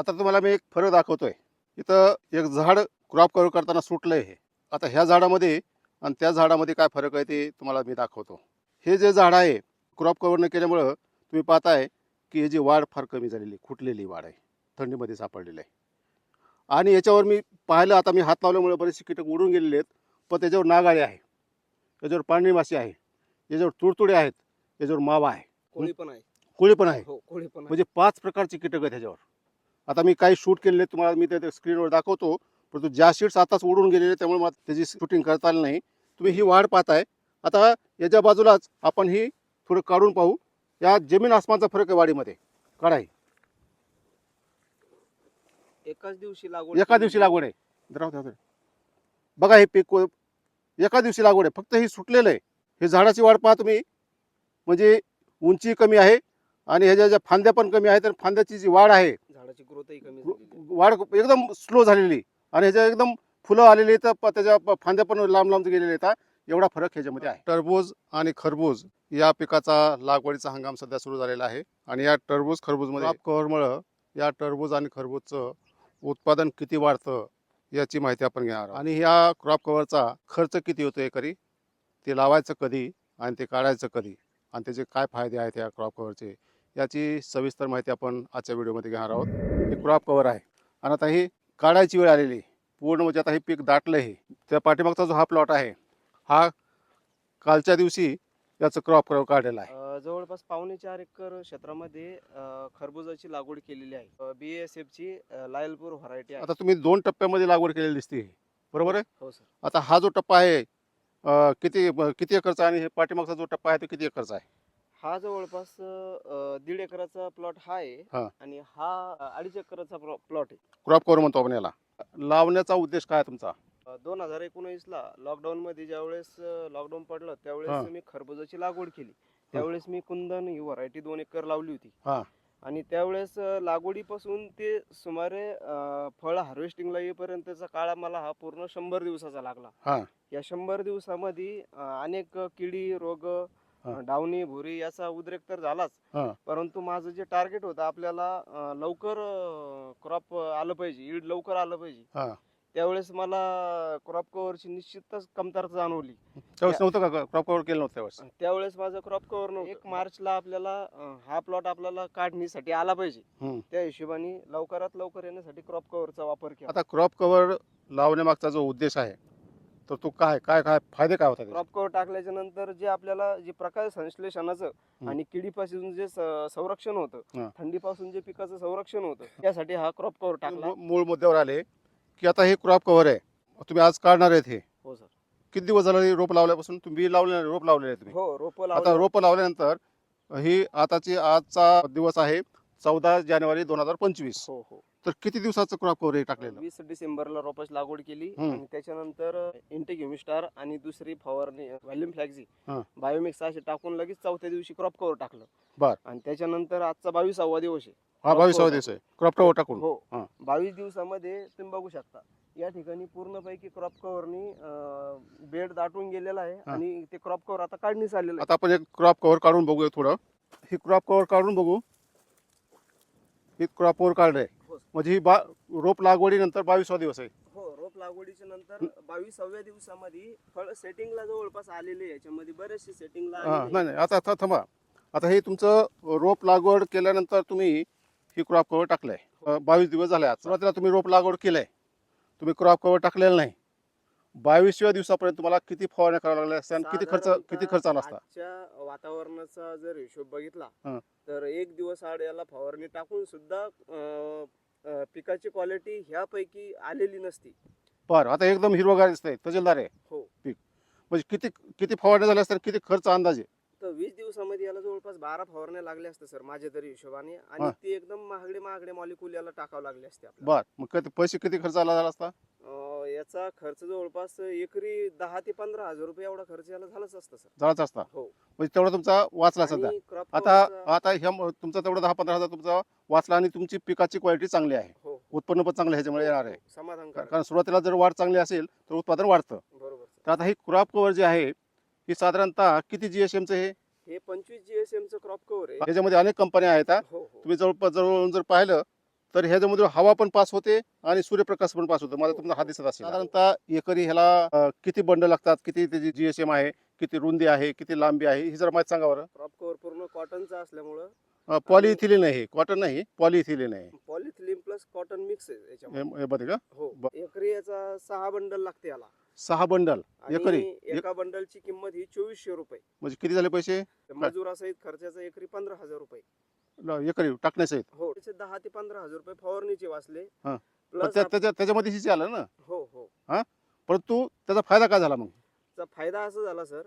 आता तुम्हाला मी एक फरक दाखवतोय. इथं एक झाड क्रॉप कव्हर करताना सुटलंय हे. आता ह्या झाडामध्ये आणि त्या झाडामध्ये काय फरक आहे ते तुम्हाला मी दाखवतो. हे जे झाड आहे क्रॉप कव्हर न केल्यामुळं तुम्ही पाहताय की याची वाढ फार कमी झालेली खुटलेली वाढ आहे. थंडीमध्ये सापडलेली आहे. आणि याच्यावर मी पाहिलं आता मी हात लावल्यामुळे बरेचसे कीटक उडून गेलेले आहेत पण त्याच्यावर नागाळे आहे. याच्यावर पांढरी माशी आहे. याच्यावर तुडतुडे आहेत. याच्यावर मावा आहे. कोळी पण आहे. कोळी पण आहे. हो कोळी पण आहे. म्हणजे पाच प्रकारचे कीटक आहेत ह्याच्यावर. आता मी काही शूट केलेले तुम्हाला मी ते स्क्रीनवर दाखवतो परंतु ज्या शीट्स आताच उडून गेलेले त्यामुळे मला त्याची शूटिंग करता आली नाही. तुम्ही ही वाढ पाहताय. आता याच्या बाजूलाच आपण ही थोडं काढून पाहू. या जमीन आसमानचा फरक आहे वाढीमध्ये काढाय एकाच दिवशी लागवड एका. दिवशी लागवड आहे. बघा हे पीक को- एका दिवशी लागवड आहे. फक्त हे सुटलेलं आहे. हे झाडाची वाढ पहा तुम्ही. म्हणजे उंची कमी आहे आणि ह्याच्या ज्या फांद्या पण कमी आहेत आणि फांद्याची जी वाढ आहे झाडाची ग्रोथही कमी झालेली. वाढ एकदम स्लो झालेली. आणि ह्याच्या एकदम फुलं आलेली तर प- त्याच्या प- फांद्या पण लांब लांब गेलेल्या आहेत एवढा फरक ह्याच्यामध्ये आहे. टरबूज आणि खरबूज या पिकाचा लागवडीचा हंगाम सध्या सुरू झालेला आहे. आणि या टरबूज खरबूजमध्ये क्रॉप कव्हरमुळं या टरबूज आणि खरबूजचं उत्पादन किती वाढतं याची माहिती आपण घेणार आहोत. आणि ह्या क्रॉप कव्हरचा खर्च किती होतो एकरी? ते लावायचं कधी आणि ते काढायचं कधी? आणि त्याचे काय फायदे आहेत या क्रॉप कव्हरचे याची सविस्तर माहिती आपण आजच्या व्हिडिओमध्ये घेणार आहोत. हे क्रॉप कव्हर आहे. आणि आता ही काढायची वेळ आलेली. पूर्ण म्हणजे आता हे पीक दाटलं आहे. त्या पाठीमागचा जो हा प्लॉट आहे हा कालच्या दिवशी याचं क्रॉप कव्हर काढलेला आहे. जवळपास पावणे चार एकर क्षेत्रामध्ये खरबुजाची लागवड केलेली आहे. बी एस एफ ची लायलपूर व्हरायटी आता तुम्ही दोन टप्प्यामध्ये लागवड केलेली दिसते बरोबर आहे? हो सर आता हा जो टप्पा आहे किती किती एकरचा आणि हे पाठीमागचा जो टप्पा आहे तो किती एकरचा आहे? हा जवळपास अं, दीड एकराचा प्लॉट हा हा. आहे आणि हा अं, अडीच एकराचा प्लॉट आहे क्रॉप कव्हर म्हणतो आपण याला लावण्याचा उद्देश काय आहे तुमचा दोन हजार एकोणीस ला लॉकडाऊन मध्ये ज्यावेळेस लॉकडाऊन पडलं हा. त्यावेळेस मी खरबुजाची लागवड केली त्यावेळेस मी कुंदन ही व्हरायटी दोन एकर लावली होती हा. आणि त्यावेळेस अं, लागवडीपासून ते सुमारे फळ हार्वेस्टिंगला येईपर्यंतचा काळ मला हा पूर्ण शंभर दिवसाचा लागला हा. या शंभर दिवसामध्ये अं, अनेक किडी रोग डावणी भुरी याचा उद्रेक तर झालाच. हा. परंतु माझं जे टार्गेट होतं आपल्याला अं, लवकर क्रॉप आलं पाहिजे. ईड लवकर आलं पाहिजे. हा. त्यावेळेस मला क्रॉप कव्हरची निश्चितच कमतरता जाणवली. त्यावेळेस नव्हतं का क्रॉप कव्हर केलं नव्हतं त्यावेळेस? त्यावेळेस माझं क्रॉप कव्हर नव्हतं. एक मार्चला आपल्याला अं, हा प्लॉट आपल्याला काढणीसाठी आला पाहिजे. हम्म. त्या हिशोबाने लवकरात लवकर येण्यासाठी क्रॉप कव्हरचा वापर केला. आता क्रॉप कव्हर लावण्यामागचा जो उद्देश आहे तर तो काय काय काय फायदे काय होतात? क्रॉप कव्हर टाकल्याच्या नंतर जे आपल्याला जे प्रकाश संश्लेषणाचं. आणि किडीपासून जे स- संरक्षण हा. होतं थंडीपासून जे पिकाचं संरक्षण होतं त्यासाठी हा क्रॉप कव्हर टाकला. मू- मूळ मुद्द्यावर आले की आता हे क्रॉप कव्हर आहे. तुम्ही आज काढणार आहेत हे. हो सर किती दिवस झाले हे रोप लावल्यापासून? तुम्ही लावले रोप लावलेले आहे तुम्ही. हो रोप आता रोप लावल्यानंतर ही आताची आजचा दिवस आहे चौदा जानेवारी दोन हजार पंचवीस. हो हो. तर किती दिवसाचं क्रॉप कव्हर हे टाकलेलं वीस डिसेंबरला रोपाची लागवड केली हम्म. आणि त्याच्यानंतर इंटेक ह्युमिस्टार आणि दुसरी फवारणी व्हॅल्युम फ्लॅक्झी हा. बायोमिक्स असे टाकून लगेच चौथ्या दिवशी क्रॉप कव्हर टाकलं बर. आणि त्याच्यानंतर आजचा बावीसावा दिवस आहे हा crop बावीसावा cover दिवस आहे क्रॉप कव्हर टाकून हो हा. बावीस दिवसामध्ये तुम्ही बघू शकता या ठिकाणी पूर्णपैकी क्रॉप कव्हरनी बेड दाटून गेलेला आहे हा. आणि ते क्रॉप कव्हर आता काढणीस आलेलं आता आपण एक क्रॉप कव्हर काढून बघूया थोडं ही क्रॉप कव्हर काढून बघू ही क्रॉप कव्हर काढलंय. म्हणजे ही बा रोप लागवडीनंतर बावीसवा दिवस आहे. हो रोप लागवडीच्या नंतर बावीसाव्या दिवसामध्ये फळ सेटिंगला जवळपास आलेले. याच्यामध्ये बरेचसे सेटिंगला हा, आलेले नाही नाही आता आता थांबा. आता हे तुमचं रोप लागवड केल्यानंतर तुम्ही ही क्रॉप कव्हर टाकलंय. अ, बावीस दिवस झाले आज. सुरुवातीला तुम्ही रोप लागवड केलंय. तुम्ही क्रॉप कव्हर टाकलेलं नाही. बावीसव्या दिवसापर्यंत तुम्हाला किती फवारण्या कराव्या लागल्या असत्या आणि किती खर्च साधारणतः किती खर्च आला असता? आजच्या वातावरणाचा जर हिशोब बघितला हा. तर एक दिवस आड याला फवारणी टाकून सुद्धा अं, पिकाची क्वालिटी ह्यापैकी आलेली नसती. बरं आता एकदम हिरवगार दिसतंय तजेलदार आहे. हो. म्हणजे किती किती फवारण्या झाल्या असतात किती खर्च अंदाजे तर वीस दिवसामध्ये याला जवळपास बारा फवारण्या लागल्या असत्या सर माझ्या तरी हिशोबाने. आणि हा. ते एकदम महागडे महागडे मॉलिक्यूल याला टाकावं लागले असते आपल्याला. बर मग किती पैसे किती खर्च आला झाला असता? अं, याचा खर्च जवळपास एकरी दहा ते पंधरा हजार रुपये एवढा खर्च याला झालाच असता सर. झालाच असता? हो. म्हणजे तेवढा तुमचा वाचला सध्या? आणि crop आता आता ह्या म- तुमचा तेवढा दहा पंधरा हजार तुमचा वाचला आणि तुमची पिकाची क्वालिटी चांगली आहे. हो. उत्पन्न पण चांगलं ह्याच्यामुळे येणार आहे. समाधान कारण सुरुवातीला जर वाढ चांगली असेल तर उत्पादन वाढतं. बरोबर. तर आता ही क्रॉप कव्हर जे आहे ही साधारणतः किती जी एस एमचं हे? हे पंचवीस जीएसएम चं क्रॉप कव्हर आहे. याच्यामध्ये अनेक कंपन्या आहेत हा. हो हो. तुम्ही जवळपास जवळून जर पाहिलं तर ह्याच्यामध्ये हवा पण पास होते आणि सूर्यप्रकाश पण पास होतो. मला तुम्हाला हा दिसत असेल. साधारणतः एकरी ह्याला किती बंड लागतात? किती त्याची जीएसएम आहे? किती रुंदी आहे? किती लांबी आहे? ही जरा माहिती सांगा बरं. क्रॉप कव्हर पूर्ण कॉटनचा असल्यामुळं पॉलिइथिलीन आहे. कॉटन नाही पॉलिइथिलीन आहे. पॉलिथिलीन प्लस कॉटन मिक्स आहे का? हो. एकरी याचा सहा बंडल लागते याला. सहा बंडल. एकरी? एका बंडलची किंमत ही चोवीसशे रुपये. म्हणजे किती झाले पैसे? मजुरासहित खर्चाचा एकरी पंधरा हजार रुपये. ल- एकरी टाकण्याचे हो. त्याचे दहा ते पंधरा हजार रुपये फवारणीचे वाचले. हा. पण प्लस त्या- त्याच्या त्याच्यामध्ये हिचे आलं ना? हो हो. परंतु त्याचा फायदा काय झाला मग? चा फायदा असा झाला सर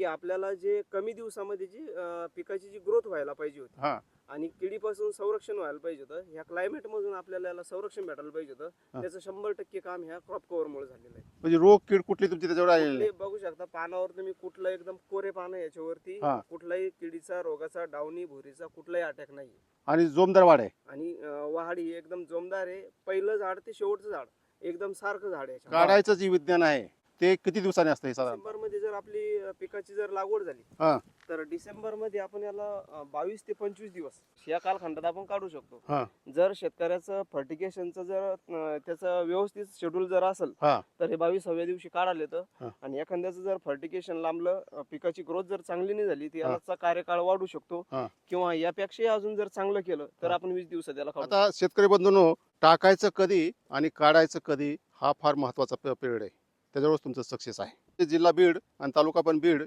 की आपल्याला जे कमी दिवसामध्ये जी अं, पिकाची जी ग्रोथ व्हायला पाहिजे होती हा. आणि किडीपासून संरक्षण व्हायला पाहिजे होतं ह्या क्लायमेट मधून आपल्याला याला संरक्षण भेटायला पाहिजे. होतं. त्याचं शंभर टक्के काम ह्या क्रॉप कव्हर मुळे झालेलं आहे. म्हणजे रोग कीड कुठली तुमची त्याच्यावर आलेली नाही. कुठले बघू शकता पानावर तुम्ही कुठला एकदम कोरे पानं याच्यावरती हा. कुठलाही किडीचा रोगाचा डावणी भुरीचा कुठलाही अटॅक नाही आणि जोमदार वाढ आहे आणि अं, वहाड ही एकदम जोमदार आहे. पहिलं झाड ते शेवटचं झाड एकदम सारखं झाड आहे याच्यामध्ये. काढायचं जे विज्ञान आहे. ते किती दिवसाने असतं हे साधारण डिसेंबरमध्ये जर आपली अं, पिकाची जर लागवड झाली हा. तर डिसेंबरमध्ये आपण याला बावीस ते पंचवीस दिवस या कालखंडात आपण काढू शकतो हा. जर शेतकऱ्याचं फर्टिगेशनचं जर अं, त्याचं व्यवस्थित शेड्यूल जर असेल हा. तर हे बावीसाव्या दिवशी काढायला येतं. आणि एखाद्याचं जर फर्टिगेशन लांबलं अं, पिकाची ग्रोथ जर चांगली नाही झाली तर. याचा कार्यकाळ वाढू शकतो हा. किंवा यापेक्षाही अजून जर चांगलं केलं तर. आपण वीस दिवसात याला काढू आता शेतकरी बंधूंनो टाकायचं कधी आणि काढायचं कधी हा फार महत्त्वाचा पिरियड आहे त्याच्यावरच तुमचं सक्सेस आहे. ते जिल्हा बीड आणि तालुका पण बीड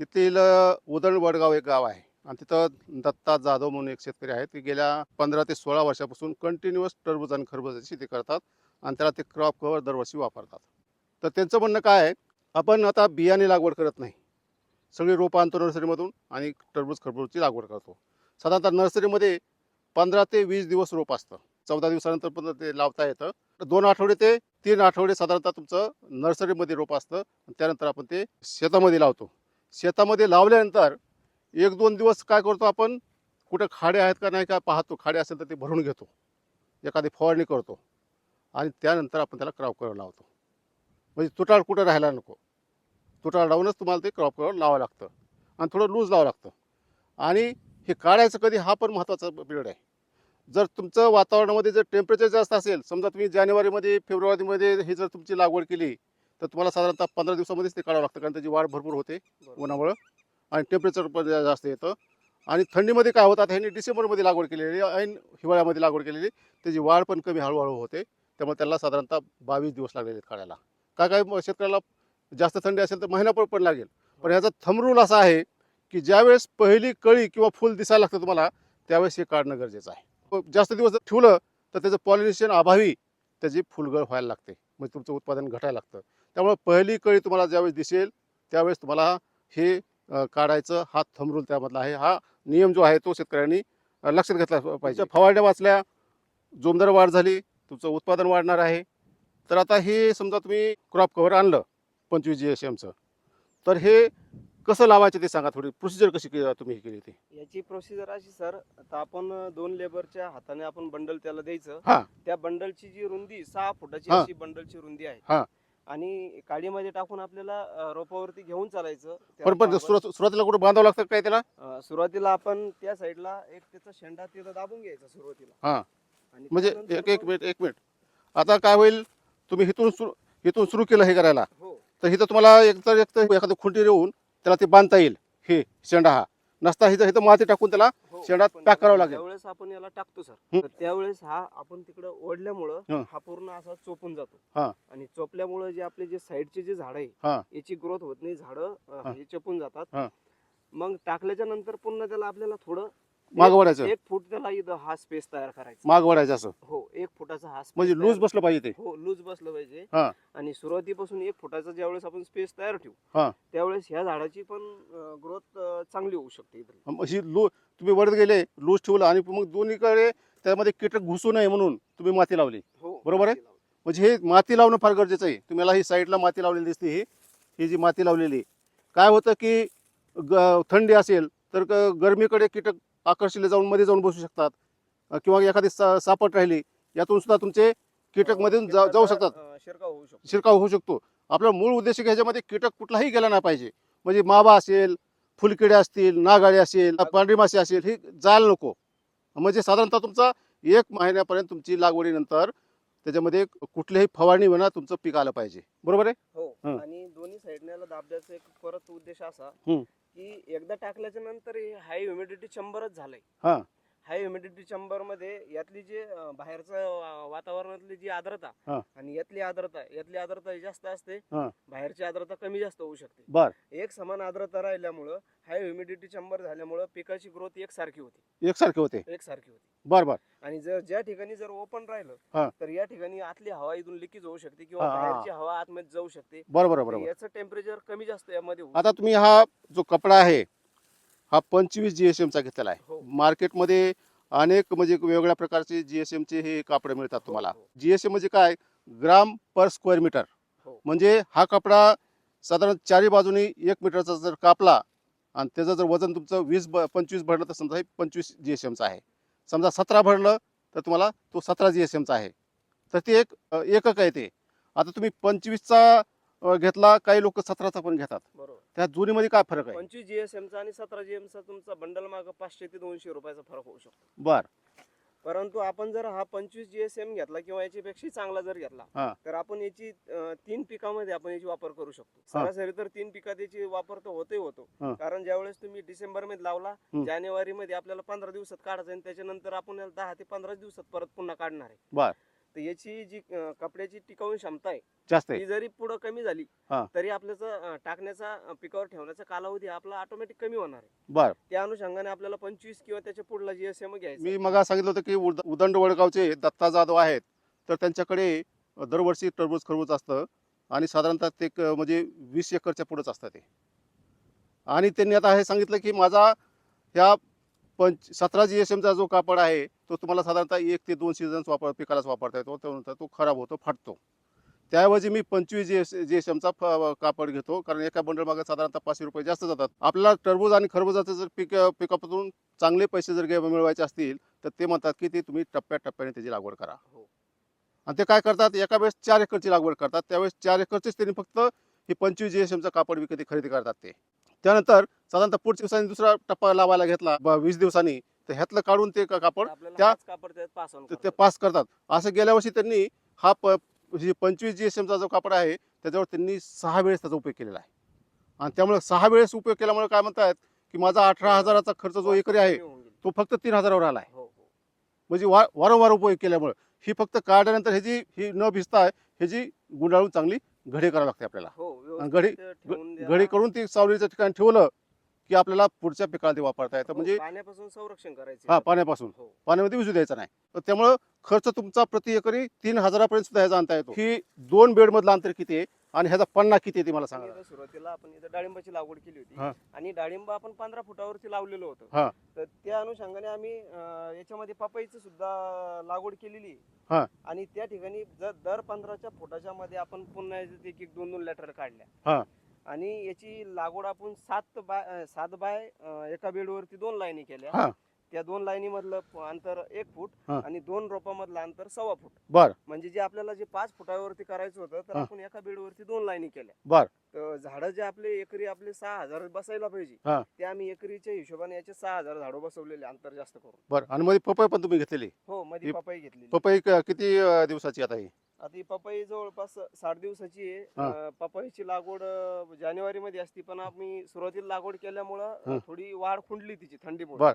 तिथील उदळ उदण वडगाव एक गाव आहे. आणि तिथं दत्ता जाधव म्हणून एक शेतकरी आहेत ते गेल्या पंधरा ते सोळा वर्षापासून कंटिन्युअस टरबूज आणि खरबूजाची शेती करतात आणि त्याला ते क्रॉप कव्हर दरवर्षी वापरतात. तर त्यांचं म्हणणं काय आहे आपण आता बियाणे लागवड करत नाही. सगळी रोपं आणतो नर्सरीमधून आणि टरबूज खरबूजची लागवड करतो. साधारणतः नर्सरीमध्ये पंधरा ते वीस दिवस रोप असतं. चौदा दिवसानंतर पण ते लावता येतं. दोन आठवडे ते तीन आठवडे साधारणतः तुमचं नर्सरीमध्ये रोप असतं. आणि त्यानंतर आपण ते शेतामध्ये लावतो. शेतामध्ये लावल्यानंतर एक दोन दिवस काय करतो आपण? कुठं खाडे आहेत का नाही का पाहतो. खाडे असेल तर ते भरून घेतो. एखादी फवारणी करतो. आणि त्यानंतर आपण त्याला क्रॉप कवर लावतो. म्हणजे तुटाळ कुठं राहायला नको. तुटाळ लावूनच तुम्हाला ते क्रॉप कवर लावावं लागतं. आणि थोडं लूज लावावं लागतं. आणि हे काढायचं कधी हा पण महत्त्वाचा पिरियड आहे. जर तुमचं वातावरणामध्ये जर टेम्परेचर जास्त असेल समजा तुम्ही जानेवारीमध्ये फेब्रुवारीमध्ये हे जर तुमची लागवड केली तर तुम्हाला साधारणतः पंधरा दिवसामध्येच ते काढावं लागतं कारण त्याची वाढ भरपूर होते. उन्हामुळं. आणि टेम्परेचर पण जास्त येतं. आणि थंडीमध्ये काय होतात ह्यांनी डिसेंबरमध्ये लागवड केलेली ऐन हिवाळ्यामध्ये लागवड केलेली त्याची वाढ पण कमी हळूहळू होते. त्यामुळे त्याला साधारणतः बावीस दिवस लागलेले आहेत काढायला. काय काय म- शेतकऱ्याला जास्त थंडी असेल तर महिनाभर पण लागेल. पण ह्याचा थंब रूल असा आहे की ज्यावेळेस पहिली कळी किंवा फुल दिसायला लागतं तुम्हाला त्यावेळेस हे काढणं गरजेचं आहे. जास्त दिवस जर ठेवलं तर त्याचं पॉलिनेशन अभावी त्याची फुलगळ व्हायला लागते. म्हणजे तुमचं उत्पादन घटायला लागतं. त्यामुळे पहिली कळी तुम्हाला ज्यावेळेस दिसेल त्यावेळेस तुम्हाला हे काढायचं हा थंबरूल त्यामधला आहे. हा नियम जो आहे तो शेतकऱ्यांनी लक्षात घेतला पाहिजे. फवारण्या वाचल्या जोमदार वाढ झाली तुमचं उत्पादन वाढणार आहे. तर आता हे समजा तुम्ही क्रॉप कव्हर आणलं पंचवीस जी एस एमचं तर हे कसं लावायचं ते सांगा थोडी. प्रोसिजर कशी तुम्ही हे केली ती याची प्रोसिजर अशी सर आता आपण दोन लेबरच्या हाताने आपण बंडल त्याला द्यायचं. हा. त्या बंडलची जी रुंदी सहा फुटाची हा. अशी बंडलची रुंदी आहे. हा. आणि काडीमध्ये टाकून आपल्याला अं, रोपावरती घेऊन चालायचं. त्याला पण पण बांधून- सुरुवात सुरुवातीला कुठं बांधावं लागतं काय त्याला? अं, सुरुवातीला आपण त्या साईडला एक त्याचा शेंडा तिथं दाबून घ्यायचा सुरुवातीला. हा. आणि म्हणजे त्यानंतर एक एक मग- मिनिट एक मिनिट. आता काय होईल तुम्ही इथून सुरू इथून सुरू केलं हे करायला. हो. तर इथं तुम्हाला एकतर एक तर एखादं खुंटी देऊन त्याला ते बांधता येईल हे शेंडा हा नसता इथं इथं माती टाकून त्याला हो, शेंडात पण pack करावं लागेल. ज्यावेळेस आपण याला टाकतो सर हं. तर त्यावेळेस हा आपण तिकडं ओढल्यामुळं हं. हा पूर्ण असा चोपून जातो. आणि चोपल्यामुळं जे आपले जे साईडचे जे झाड आहे. याची ग्रोथ होत नाही झाड चपून हा. जातात मग टाकल्याच्या नंतर पुन्हा त्याला आपल्याला थोडं माग एक- फूट त्याला इथं हा स्पेस तयार करायचा. माग वळायचं असं. हो एक फुटाचा हा space म्हणजे तयार- लूज बसलं पाहिजे ते. हो लूज बसलं पाहिजे. हा. आणि सुरुवातीपासून एक फुटाचा ज्यावेळेस आपण स्पेस तयार ठेवू हा. त्यावेळेस ह्या झाडाची पण ग्रोथ चांगली होऊ शकते इथं. अशी लू तुम्ही वरत गेले लूज ठेवलं आणि मग दोन्हीकडे त्यामध्ये कीटक घुसू नये म्हणून तुम्ही माती लावली. हो बरोबर आहे? म्हणजे हे माती लावणं फार गरजेचं आहे. तुम्हाला ही साईडला माती लावलेली दिसते ही. ही जी माती लावलेली. काय होतं की ग थंडी असेल तर ग- गरमीकडे कीटक आकर्षिले जाऊन मध्ये जाऊन बसू शकतात. किंवा एखादी सा सापट राहिली यातून सुद्धा तुमचे कीटक जा- जाऊ शकतात. शिरकाव होऊ शकतो. आपला मूळ उद्देश की ह्याच्यामध्ये कीटक कुठलाही गेला नाही पाहिजे. म्हणजे मावा असेल फुलकिडे असतील नागाळे असेल पांढरी माशी असेल ही जायला नको. म्हणजे साधारणतः तुमचा एक महिन्यापर्यंत तुमची लागवडीनंतर त्याच्यामध्ये कुठल्याही फवारणी विना तुमचं पीक आलं पाहिजे. बरोबर आहे? हो. आणि दोन्ही साईडने दाबण्याचा एक परत उद्देश असा. की एकदा टाकल्याच्या नंतर हाय ह्युमिडिटी शंभरच झालंय हा. हाय ह्युमिडिटी चंबरमध्ये यातली जे अं, बाहेरचं वा- वातावरणातली जी आर्द्रता हा. आणि यातली आर्द्रता यातली आर्द्रता ही जास्त असते हा. बाहेरची आर्द्रता कमी जास्त होऊ शकते. बर. एक समान आर्द्रता राहिल्यामुळं हाय ह्युमिडिटी चंबर झाल्यामुळं पिकाची ग्रोथ एकसारखी होती. एकसारखे होते. एकसारखी होती. बर बर. आणि जर ज्या ठिकाणी जर ओपन हा. राहिलं तर या ठिकाणी आतली हवा इथून लिकेज होऊ शकते किंवा हा, हा. बाहेरची हवा आतमध्ये जाऊ शकते. बरोबर बरोबर याचं टेम्परेचर कमी जास्त यामध्ये होऊ आता तुम्ही हा जो कपडा आहे हा पंचवीस जी एस एमचा घेतलेला आहे. हो. मार्केटमध्ये अनेक म्हणजे वेगवेगळ्या प्रकारचे जी एस एमचे हे कापड मिळतात हो, तुम्हाला. जी एस एम म्हणजे काय? ग्राम पर स्क्वेअर मीटर हो. म्हणजे हा कपडा साधारण चारी बाजूनी एक मीटरचा जर कापला आणि त्याचं जर वजन तुमचं वीस ब पंचवीस भरलं तर समजा हे पंचवीस जी एस एमचं आहे. समजा सतरा भरलं तर तुम्हाला तो सतरा जी एस एमचा आहे. तर ते एक एकक आहे ते. आता तुम्ही पंचवीसचा घेतला काही लोक सतराचा पण घेतात बरोबर त्या दोन्हीमध्ये काय फरक आहे पंचवीस जीएसएम चा आणि सतरा जीएम चा तुमचा बंडल माग पाचशे ते दोनशे रुपयाचा फरक होऊ शकतो बर परंतु आपण जर हा पंचवीस जीएसएम घेतला किंवा याच्यापेक्षा चांगला जर हा. घेतला तर आपण याची अं, तीन पिकामध्ये आपण याची वापर करू शकतो हा. सरासरी तर तीन पिकात याची वापर तर होतही होतो. कारण ज्यावेळेस तुम्ही डिसेंबरमध्ये लावला हम्म. जानेवारी मध्ये आपल्याला पंधरा दिवसात काढायचं आणि त्याच्यानंतर आपण याला दहा ते पंधरा दिवसात परत पुन्हा काढणार आहे बर. तर याची जी अं, कपड्याची टिकाऊ क्षमता आहे जास्त आहे. ती जरी पुढे कमी झाली हा. तरी आपल्याचा टाकण्याचा अं, पिकावर ठेवण्याचा कालावधी आपला ऑटोमॅटिक कमी होणार आहे. बर. त्या अनुषंगाने आपल्याला पंचवीस किंवा त्याच्या पुढला जीएसएम घ्यायचा मी मग सांगितलं होतं की उद- उदंड वडगावचे दत्ता जाधव आहेत तर त्यांच्याकडे दरवर्षी टरबूज खरबूज असतं आणि साधारणतः ते म्हणजे वीस एकरच्या पुढंच असतं ते. आणि त्यांनी आता हे सांगितलं की माझा ह्या पंच सतरा जी एस एमचा जो कापड आहे तो तुम्हाला साधारणतः एक ते दोन सीझन्स वापर पिकालाच वापरता येतो. त्यानंतर तो खराब होतो फाटतो. त्याऐवजी मी पंचवीस जी एस जी एस एमचा कापड घेतो. कारण एका बंडल मागे साधारणतः पाचशे रुपये जास्त जातात. आपल्याला टरबूज आणि खरबुजाचे जर पीक पिकापासून चांगले पैसे जर मिळवायचे असतील तर ते म्हणतात की ते तुम्ही टप्प्याटप्प्याने त्याची लागवड करा. हो. आणि ते काय करतात? एका वेळेस चार एकरची लागवड करतात. त्यावेळेस चार एकरचेच त्यांनी फक्त हे पंचवीस जी एस एमचा कापड विकत खरेदी करतात ते. त्यानंतर साधारणतः पुढच्या दिवसांनी दुसरा टप्पा लावायला घेतला ब- वीस दिवसांनी तर ह्यातलं काढून ते का- कापड आपल्याला त्या- हाच कापड त्यात ते- ते करतात. पास करतात. असं गेल्या वर्षी त्यांनी हा प हे पंचवीस जी एस एमचा जो कापड आहे त्याच्यावर त्यांनी सहा वेळेस त्याचा उपयोग केलेला आहे. आणि त्यामुळे सहा वेळेस उपयोग केल्यामुळे काय म्हणतात की माझा अठरा हजाराचा खर्च जो एकरी आहे कमी होऊन गेली. तो फक्त तीन हजारावर आला आहे. हो हो. म्हणजे वा वारंवार उपयोग केल्यामुळे. ही फक्त काढल्यानंतर ह्याची ही न भिजता ह्याची गुंडाळून चांगली घडी करावी लागते आपल्याला. हो आणि घडी- व्यवस्थित ठेवून द्या. घडी करून ती सावलीच्या ठिकाणी ठेवलं की आपल्याला पुढच्या पिकाला ते वापरता येतं. हो, म्हणजे पाण्यापासून संरक्षण करायचे हा पाण्यापासून. हो. पाण्यामध्ये विजू द्यायचा नाही. तर त्यामुळं खर्च तुमचा प्रति एकरी तीन हजारापर्यंत सुद्धा ह्याचा आणता येतो. ही. दोन बेड मधलं अंतर किती आहे? आणि ह्याचा पन्ना किती आहे ते मला सांगा सुरुवातीला आपण इथं डाळिंबाची लागवड केली हा. होती आणि डाळिंब आपण पंधरा फुटावरती लावलेलं हा. होतं तर त्या अनुषंगाने आम्ही अं, याच्यामध्ये पपईचं सुद्धा लागवड केलेली हा. आहे. आणि त्या ठिकाणी जर दर पंधराच्या फुटाच्या मध्ये आपण पुन्हा एक एक दोन दोन लेटर काढल्या. आणि याची लागवड आपण सात बाय अं, सात बाय अं, एका बेडवरती दोन लाईनी हा. केल्या त्या दोन लाईनी मधलं अंतर एक फूट हा. आणि दोन रोपामधलं अंतर सव्वा फूट बर म्हणजे जे आपल्याला जे पाच फुटावरती करायचं होतं तर हा. आपण एका बेडवरती दोन लाईनी केल्या बर तर झाडं जे आपले एकरी आपले सहा हजार बसायला पाहिजे. ते आम्ही एकरीच्या हिशोबाने याचे सहा हजार झाडं बसवलेले अंतर जास्त करून बर आणि मध्ये पपई पण तुम्ही घेतलेली हो मध्ये ही पपई घेतलेली पपई क- किती अं, दिवसाची आता ही आता ही पपई जवळपास साठ दिवसाची आहे हा. अं, पपईची लागवड जानेवारी मध्ये असती पण आम्ही सुरुवातीला लागवड केल्यामुळं हा. थोडी वाढ खुंडली तिची थंडीमुळे बर.